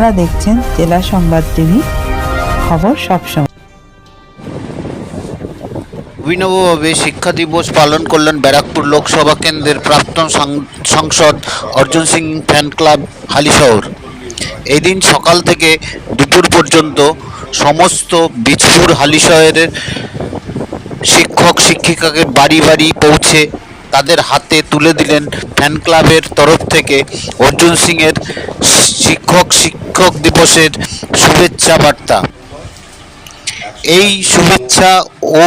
আপনারা দেখছেন জেলা সংবাদ টিভি খবর সবসময় অভিনবভাবে শিক্ষা দিবস পালন করলেন ব্যারাকপুর লোকসভা কেন্দ্রের প্রাক্তন সাংসদ অর্জুন সিং ফ্যান ক্লাব হালিশহর। এই দিন সকাল থেকে দুপুর পর্যন্ত সমস্ত বীজপুর হালিশহরের শিক্ষক শিক্ষিকাকে বাড়ি বাড়ি পৌঁছে তাদের হাতে তুলে দিলেন ফ্যান ক্লাবের তরফ থেকে অর্জুন সিংয়ের শিক্ষক শিক্ষক দিবসের শুভেচ্ছা বার্তা। এই শুভেচ্ছা ও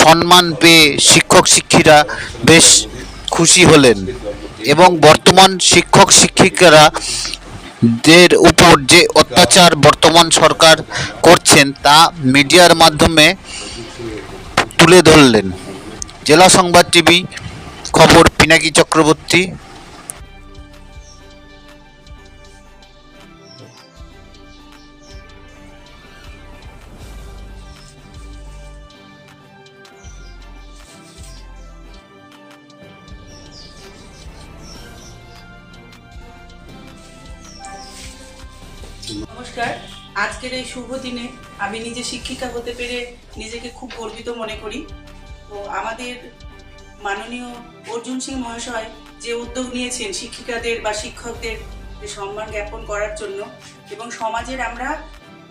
সম্মান পেয়ে শিক্ষক শিক্ষিরা বেশ খুশি হলেন এবং বর্তমান শিক্ষক শিক্ষিকারা দের উপর যে অত্যাচার বর্তমান সরকার করছেন তা মিডিয়ার মাধ্যমে তুলে ধরলেন। জেলা সংবাদ টিভি খবর, পিনাকি চক্রবর্তী। নমস্কার, আজকের এই শুভ দিনে আমি নিজে শিক্ষিকা হতে পেরে নিজেকে খুব গর্বিত মনে করি। তো আমাদের মাননীয় অর্জুন সিং মহাশয় যে উদ্যোগ নিয়েছেন শিক্ষিকাদের বা শিক্ষকদের সম্মান জ্ঞাপন করার জন্য এবং সমাজের আমরা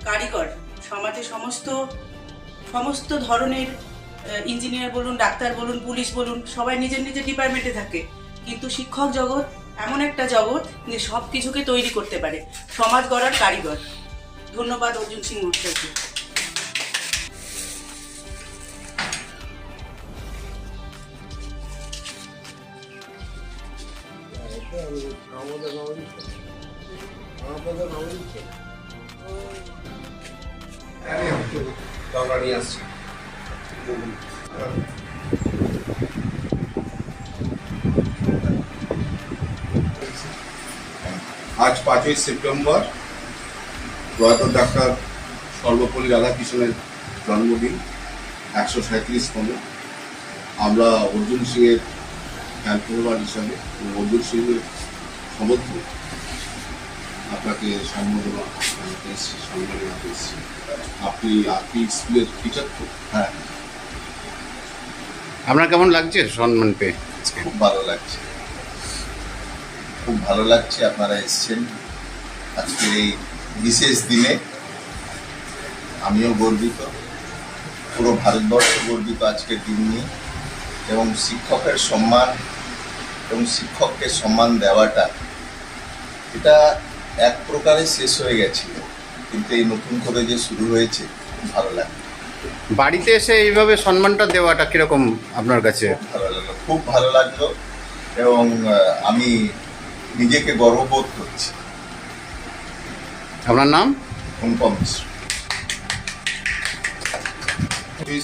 কারিগর, সমাজে সমস্ত সমস্ত ধরনের ইঞ্জিনিয়ার বলুন, ডাক্তার বলুন, পুলিশ বলুন, সবাই নিজের নিজের ডিপার্টমেন্টে থাকে। কিন্তু শিক্ষক জগৎ এমন একটা জগৎ যে সব কিছুকে তৈরি করতে পারে। সমাজ গড়ার কারিগর। ধন্যবাদ অর্জুন সিং মহাশয়কে। আজ পাঁচই সেপ্টেম্বর প্রয়াত ডাক্তার সর্বপল্লী রাধাকৃষ্ণের জন্মদিন একশো সাঁত্রিশতম আমরা অর্জুন সিংয়ের ফলোয়ার হিসাবে অর্জুন সিংয়ের সমর্থন আপনাকে সম্বোধনা জানাতে এসেছি সম্মান জানাতে এসেছি। আপনি আপনি স্কুলের টিচার তো? হ্যাঁ। আপনার কেমন লাগছে সম্মান পেয়ে? আজকে খুব ভালো লাগছে। খুব ভালো লাগছে আপনারা এসছেন আজকের এই বিশেষ দিনে। আমিও গর্বিত। পুরো ভারতবর্ষ গর্বিত আজকের দিন নিয়ে। এবং শিক্ষকের সম্মান এবং শিক্ষককে সম্মান দেওয়াটা এটা এক প্রকারে শেষ হয়ে গেছিল। কিন্তু এই নতুন করে যে শুরু হয়েছে ভালো লাগে বাড়িতে এসে এইভাবে সম্মানটা দেওয়াটা কীরকম আপনার কাছে? ভালো লাগল খুব ভালো লাগল এবং আমি নিজেকে গর্ববোধ করছি। আপনার নাম? অনুপম মিশ্র।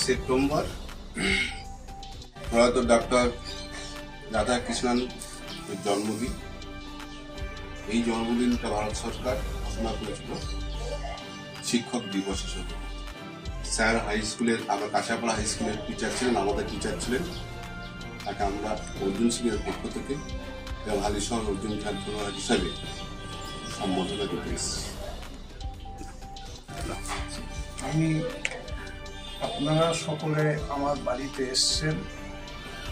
সেপ্টেম্বর প্রয়াত ডাক্তার রাধাকৃষ্ণন জন্মদিন। এই জন্মদিনটা ভারত সরকার ঘোষণা করেছিল শিক্ষক দিবস হিসেবে। স্যার হাই স্কুলের আমরা কাঁচাপাড়া হাই স্কুলের টিচার ছিলেন, আমাদের টিচার ছিলেন। তাকে আমরা অর্জুন সিংয়ের পক্ষ থেকে হালিশহর অর্জুন খেলাধুলা হিসাবে সম্বোধনা করতে এসেছি। আমি আপনারা সকলে আমার বাড়িতে এসছেন।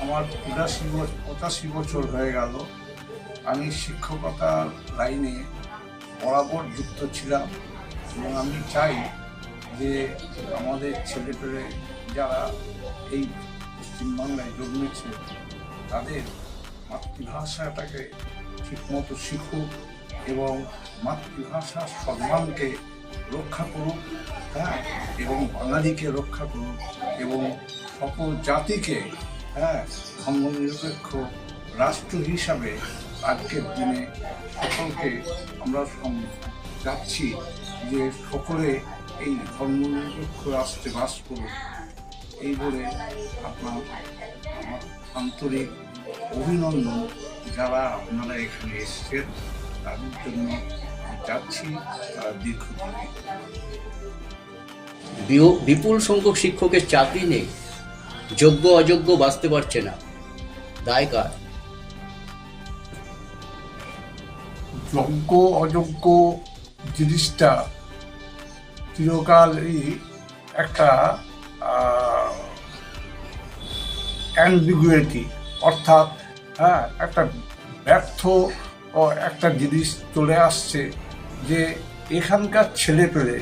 আমার পঁচাশি বছর পঁচাশি বছর হয়ে গেল। আমি শিক্ষকতার লাইনে বরাবর যুক্ত ছিলাম এবং আমি চাই যে আমাদের ছেলেপেলে যারা এই পশ্চিমবাংলায় জন্মেছে, তাদের মাতৃভাষাটাকে ঠিকমতো শিখুক এবং মাতৃভাষার সম্মানকে রক্ষা করুক হ্যাঁ এবং বাঙালিকে রক্ষা করুক এবং সকল জাতিকে হ্যাঁ ধর্মনিরপেক্ষ রাষ্ট্র হিসাবে আজকের দিনে সকলকে আমরা যাচ্ছি যে সকলে এই ধর্মনিরপেক্ষ রাষ্ট্রে বাস করুক। এই বলে আপনার আন্তরিক অভিনন্দন যারা আপনারা এখানে এসছেন। তাদের জন্য যাচ্ছি, তারা দীর্ঘদিনে বিপুল সংখ্যক শিক্ষকের চাকরি নেই। যোগ্য অযোগ্য বাঁচতে পারছে না। দায় কার? যোগ্য অযোগ্য জিনিসটা চিরকালই একটা অ্যাম্বিগুইটি অর্থাৎ হ্যাঁ একটা ব্যর্থ একটা জিনিস চলে আসছে যে এখানকার ছেলে পেলে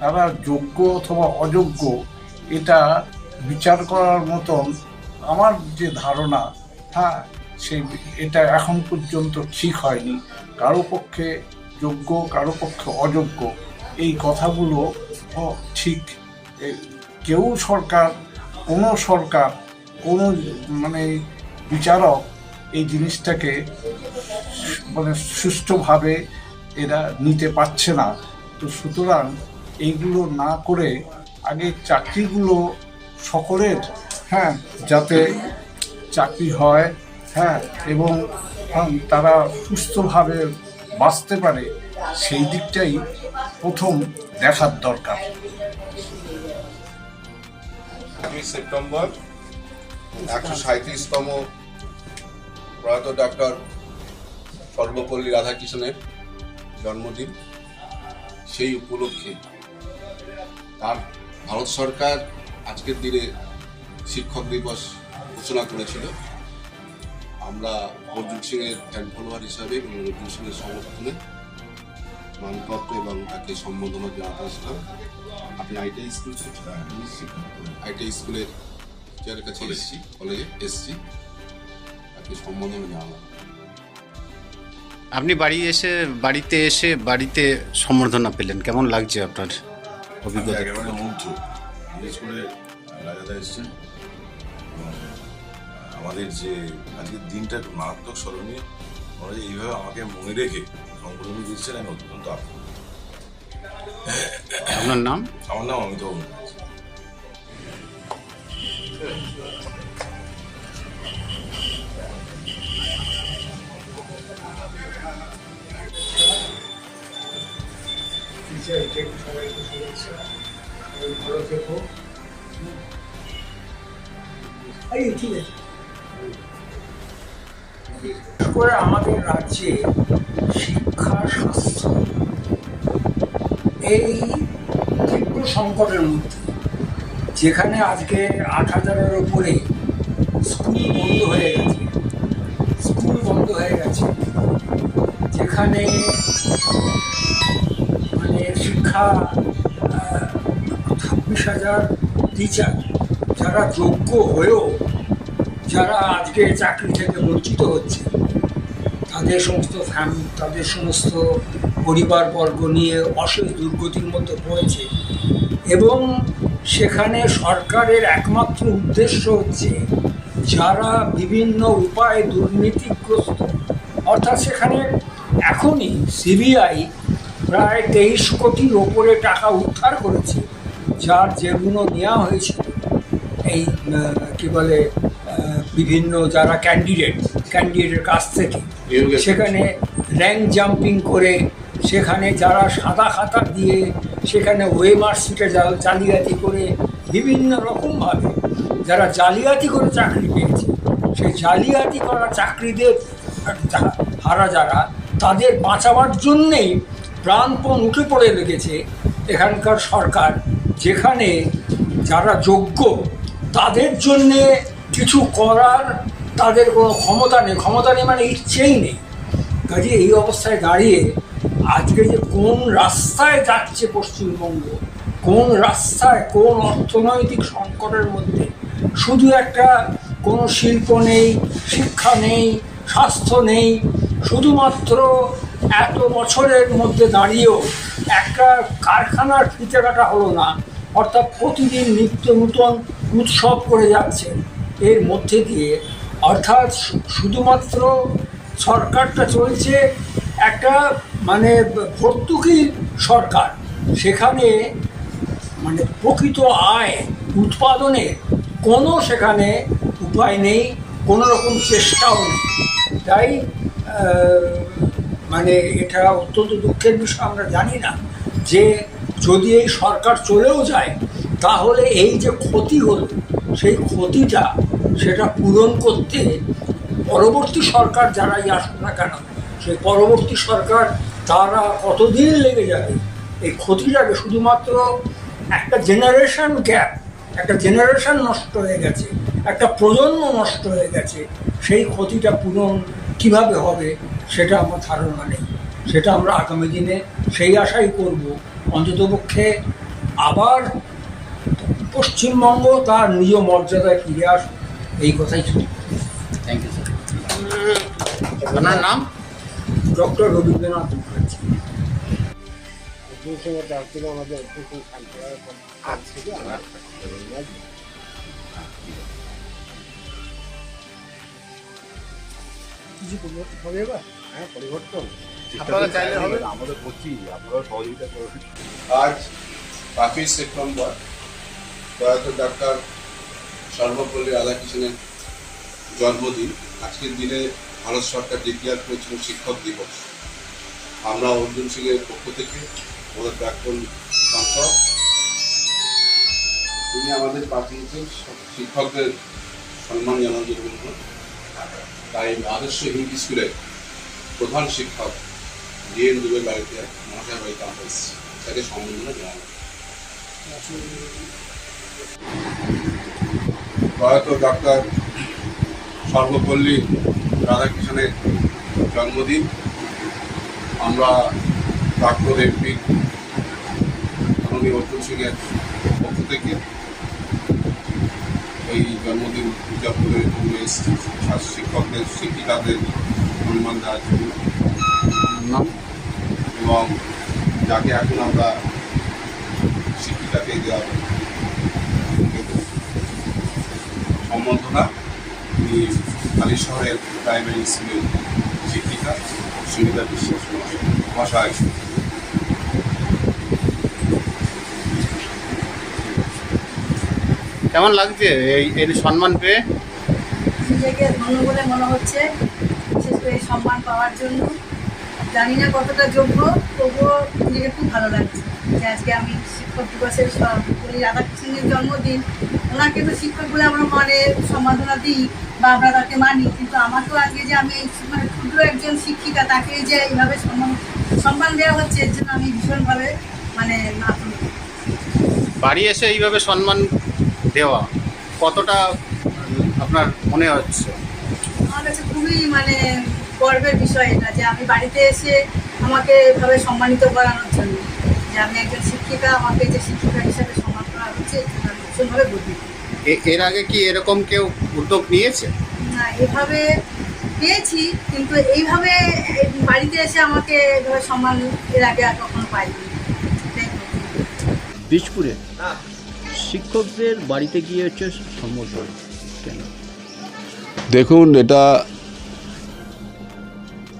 তারা যোগ্য অথবা অযোগ্য, এটা বিচার করার মতন আমার যে ধারণা হ্যাঁ সেই এটা এখন পর্যন্ত ঠিক হয়নি। কারও পক্ষে যোগ্য, কারও পক্ষে অযোগ্য, এই কথাগুলো ঠিক। কেউ সরকার, কোনো সরকার, কোনো মানে বিচারক এই জিনিসটাকে মানে সুষ্ঠুভাবে এরা নিতে পারছে না। তো সুতরাং এইগুলো না করে আগে চাকরিগুলো সকলের হ্যাঁ যাতে চাকরি হয় হ্যাঁ এবং হ্যাঁ, তারা সুস্থভাবে বাঁচতে পারে সেই দিকটাই প্রথম দেখার দরকার। আগামী সেপ্টেম্বর একশো সাঁত্রিশতম প্রয়াত ডাক্তার সর্বপল্লী রাধাকৃষ্ণের জন্মদিন সেই উপলক্ষে তার ভারত সরকার আজকের দিনে শিক্ষক দিবস ঘোষণা করেছিল। আমরা অর্জুন সিংয়ের ফ্যান ফলোয়ার হিসাবে এবং অর্জুন সিংয়ের সমর্থনে মানপত্র এবং তাকে সম্বোধনা জানাতে আসলাম। আপনি আইটিআই স্কুল আইটিআই স্কুলের টিচারের কাছে এসেছি কলেজে এসেছি। তাকে সম্বোধনা জানালাম আপনি বাড়ি এসে বাড়িতে এসে বাড়িতে সম্বর্ধনা পেলেন। কেমন লাগছে আপনার অভিজ্ঞতা? একেবারে মুগ্ধ। বিশেষ করে রাজাদা এসছেন। এবং আমাদের যে আজকের দিনটা খুব মারাত্মক স্মরণীয় ওরা যে এইভাবে আমাকে মনে রেখে সংগঠন দিচ্ছেন আমি অত্যন্ত আপনার নাম? আমার নাম অমিতাভ মুখার্জি করে আমাদের রাজ্যে শিক্ষা, স্বাস্থ্য এই তীব্র সংকটের মধ্যে, যেখানে আজকে আট হাজারের উপরে স্কুল বন্ধ হয়ে গেছে, স্কুল বন্ধ হয়ে গেছে, যেখানে মানে শিক্ষা ছাব্বিশ হাজার টিচার যারা যোগ্য হয়েও, যারা আজকে চাকরি থেকে বঞ্চিত হচ্ছে, তাদের সমস্ত ফ্যাম তাদের সমস্ত পরিবারবর্গ নিয়ে অশেষ দুর্গতির মধ্যে পড়েছে এবং সেখানে সরকারের একমাত্র উদ্দেশ্য হচ্ছে যারা বিভিন্ন উপায়ে দুর্নীতিগ্রস্ত, অর্থাৎ সেখানে এখনই সিবিআই প্রায় তেইশ কোটির ওপরে টাকা উদ্ধার করেছে। যার যেগুলো নেওয়া হয়েছিল এই কি বলে বিভিন্ন যারা ক্যান্ডিডেট ক্যান্ডিডেটের কাছ থেকে সেখানে র্যাঙ্ক জাম্পিং করে সেখানে যারা সাদা খাতা দিয়ে সেখানে ওয়েমার সিটে জালিয়াতি করে বিভিন্ন রকমভাবে যারা জালিয়াতি করে চাকরি পেয়েছে সেই জালিয়াতি করা চাকরিদের হারা যারা তাদের বাঁচাবার জন্যেই প্রাণপণ উঠে পড়ে লেগেছে এখানকার সরকার। যেখানে যারা যোগ্য, তাদের জন্যে কিছু করার তাদের কোনো ক্ষমতা নেই। ক্ষমতা নেই মানে ইচ্ছেই নেই। কাজে এই অবস্থায় দাঁড়িয়ে আজকে যে কোন রাস্তায় যাচ্ছে পশ্চিমবঙ্গ, কোন রাস্তায়, কোন অর্থনৈতিক সংকটের মধ্যে, শুধু একটা কোনো শিল্প নেই, শিক্ষা নেই, স্বাস্থ্য নেই, শুধুমাত্র এত বছরের মধ্যে দাঁড়িয়েও একটা কারখানার ফিতে কাটা হলো না। অর্থাৎ প্রতিদিন নিত্য নূতন উৎসব করে যাচ্ছে। এর মধ্যে দিয়ে অর্থাৎ শুধুমাত্র সরকারটা চলছে একটা মানে ভর্তুকি সরকার। সেখানে মানে প্রকৃত আয় উৎপাদনে কোনো সেখানে উপায় নেই, কোনো রকম চেষ্টাও নেই। তাই মানে এটা অত্যন্ত দুঃখের বিষয়, আমরা জানি না। যে যদি এই সরকার চলেও যায়, তাহলে এই যে ক্ষতি হলো, সেই ক্ষতিটা সেটা পূরণ করতে পরবর্তী সরকার যারাই আসুক না কেন, সেই পরবর্তী সরকার তারা কতদিন লেগে যাবে? এই ক্ষতিটাকে শুধুমাত্র একটা জেনারেশন গ্যাপ একটা জেনারেশন নষ্ট হয়ে গেছে, একটা প্রজন্ম নষ্ট হয়ে গেছে, সেই ক্ষতিটা পূরণ কীভাবে হবে? সেটা আমার ধারণা নেই। সেটা আমরা আগামী দিনে সেই আশাই করব অন্ততপক্ষে আবার পশ্চিমবঙ্গ তার নিজ মর্যাদায় ফিরে আসুক এই কথাই শুনি থ্যাংক ইউ স্যার আপনার নাম? ডক্টর রবীন্দ্রনাথ মুখার্জি। আজ পাঁচই সেপ্টেম্বর প্রয়াত ডাক্তার সর্বপল্লী রাধাকৃষ্ণের জন্মদিন। আজকের দিনে ভারত সরকার ডিক্লেয়ার করেছিল শিক্ষক দিবস। আমরা অর্জুন সিং এর পক্ষ থেকে আমাদের প্রাক্তন সাংসদ তিনি আমাদের পাঠিয়েছেন শিক্ষকদের সম্মান জানানোর জন্য তাই আদর্শ হিন্দি স্কুলের প্রধান শিক্ষক ডিএন দুবের বাড়িতে মহাশয় বাড়িতে আমরা এসেছি। তাকে সম্বর্ধনা জানানো প্রয়াত ডাক্তার সর্বপল্লী রাধাকৃষ্ণের জন্মদিন। আমরা ডাক্তার এমপি মাননীয় অর্জুন সিংয়ের পক্ষ থেকে এই জন্মদিন উদযাপনের জন্য এসেছি। শিক্ষকদের, শিক্ষিকাদের সম্মান দেওয়ার জন্য নাম? এবং যাকে এখন আমরা শিক্ষিকাকে দেওয়া সম্বর্ধনা তিনি কালী শহরের প্রাইমারি স্কুলের শিক্ষিকা সুনিতা বিশ্বাস মহাশয়। কেমন লাগছে এই এর সম্মান পেয়ে? নিজেকে ধন্য বলে মনে হচ্ছে। বিশেষ এই সম্মান পাওয়ার জন্য। জানি না কতটা যোগ্য, তবুও নিজেকে খুব ভালো লাগছে যে আজকে আমি শিক্ষক দিবসের রাধাকৃষ্ণের জন্মদিন। ওনাকে তো শিক্ষক বলে আমরা মানে সম্মাননা দিই বা আমরা তাকে মানি, কিন্তু আমাকেও আজকে যে আমি মানে ক্ষুদ্র একজন শিক্ষিকা, তাকে যে এইভাবে সম্মান সম্মান দেওয়া হচ্ছে, এর জন্য আমি ভীষণভাবে মানে বাড়ি এসে এইভাবে সম্মান দেওয়া কতটা আপনার মনে হচ্ছে? কাছে খুবই মানে গর্বের বিষয় এটা যে আমি বাড়িতে এসে আমাকে এভাবে সম্মানিত করানোর জন্য যে আমি একজন শিক্ষিকা আমাকে যে শিক্ষিকা হিসাবে সম্মান করা হচ্ছে আমি ভীষণভাবে গর্বিত। এর আগে কি এরকম কেউ উদ্যোগ নিয়েছে? না এভাবে পেয়েছি কিন্তু এইভাবে বাড়িতে এসে আমাকে এভাবে সম্মান এর আগে আর কখনো পাইনি। বীজপুরে শিক্ষকদের বাড়িতে গিয়ে হচ্ছে সম্বোধন কেন? দেখুন, এটা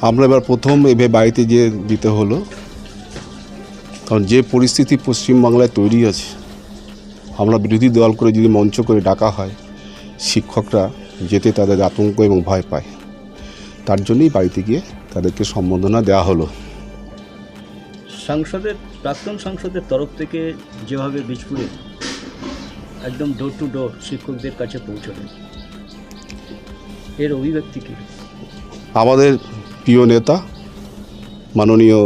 আমরা এবার প্রথম এভাবে বাড়িতে গিয়ে দিতে হলো। কারণ যে পরিস্থিতি পশ্চিমবাংলায় তৈরি আছে, আমরা বিরোধী দল করে যদি মঞ্চ করে ডাকা হয়, শিক্ষকরা যেতে তাদের আতঙ্ক এবং ভয় পায়। তার জন্যই বাড়িতে গিয়ে তাদেরকে সম্বোধনা দেওয়া হলো। সাংসদের, প্রাক্তন সাংসদের তরফ থেকে যেভাবে বীজপুরে একদম ডোর টু ডোর শিক্ষকদের কাছে পৌঁছলেন এর অভিব্যক্তি কী আমাদের প্রিয় নেতা, মাননীয়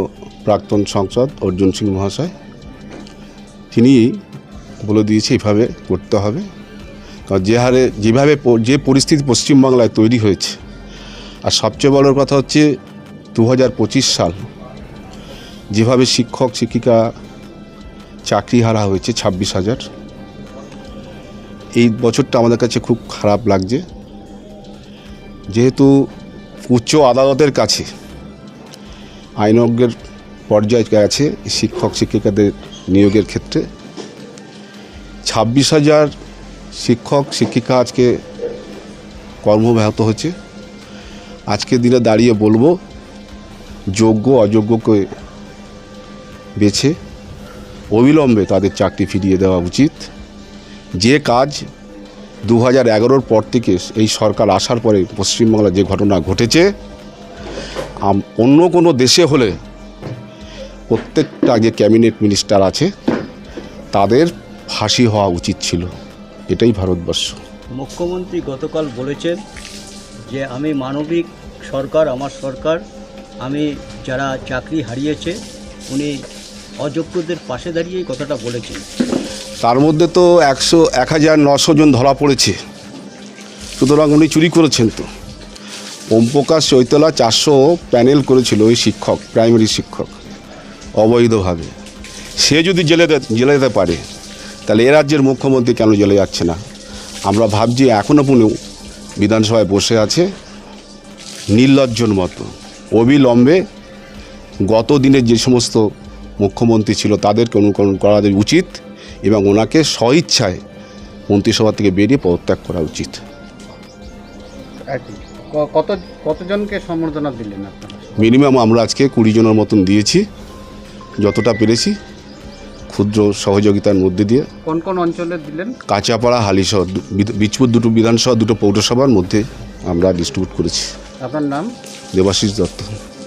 প্রাক্তন সংসদ অর্জুন সিং মহাশয়, তিনি বলে দিয়েছে এইভাবে করতে হবে। কারণ যে হারে যেভাবে যে পরিস্থিতি পশ্চিমবাংলায় তৈরি হয়েছে, আর সবচেয়ে বড় কথা হচ্ছে দু হাজার পঁচিশ সাল, যেভাবে শিক্ষক, শিক্ষিকা চাকরি হারা হয়েছে ছাব্বিশ হাজার। এই বছরটা আমাদের কাছে খুব খারাপ লাগছে। যেহেতু উচ্চ আদালতের কাছে আইনজ্ঞের পর্যায়ে গেছে, শিক্ষক শিক্ষিকাদের নিয়োগের ক্ষেত্রে, ছাব্বিশ হাজার শিক্ষক শিক্ষিকা আজকে কর্মব্যাহত হচ্ছে। আজকের দিনে দাঁড়িয়ে বলব, যোগ্য অযোগ্যকে বেছে অবিলম্বে তাদের চাকরি ফিরিয়ে দেওয়া উচিত। যে কাজ দু হাজার এগারোর পর থেকে এই সরকার আসার পরে পশ্চিমবাংলায় যে ঘটনা ঘটেছে অন্য কোনো দেশে হলে প্রত্যেকটা যে ক্যাবিনেট মিনিস্টার আছে, তাদের ফাঁসি হওয়া উচিত ছিল। এটাই ভারতবর্ষ। মুখ্যমন্ত্রী গতকাল বলেছেন যে, আমি মানবিক সরকার, আমার সরকার, আমি যারা চাকরি হারিয়েছে, উনি অযোগ্যদের পাশে দাঁড়িয়ে এই কথাটা বলেছেন। তার মধ্যে তো একশো, এক হাজার নশো জন ধরা পড়েছে। সুতরাং উনি চুরি করেছেন তো। ওমপ্রকাশ চৈতলা চারশো প্যানেল করেছিল ওই শিক্ষক, প্রাইমারি শিক্ষক, অবৈধভাবে। সে যদি জেলে জেলে যেতে পারে, তাহলে এ রাজ্যের মুখ্যমন্ত্রী কেন জেলে যাচ্ছে না? আমরা ভাবছি এখনও পুনেও বিধানসভায় বসে আছে নির্লজ্জর মতো। অবিলম্বে গত দিনের যে সমস্ত মুখ্যমন্ত্রী ছিল তাদেরকে অনুকরণ করা উচিত। এবং ওনাকে স্বইচ্ছায় মন্ত্রিসভা থেকে বেরিয়ে পদত্যাগ করা উচিত। কত কতজনকে সম্বর্ধনা দিলেন আপনারা? মিনিমাম আমরা আজকে কুড়ি জনের মতন দিয়েছি যতটা পেরেছি ক্ষুদ্র সহযোগিতার মধ্যে দিয়ে। কোন কোন অঞ্চলে দিলেন? কাঁচাপাড়া হালিশহর বীজপুর দুটো বিধানসভা দুটো পৌরসভার মধ্যে আমরা ডিস্ট্রিবিউট করেছি। আপনার নাম? দেবাশিস দত্ত।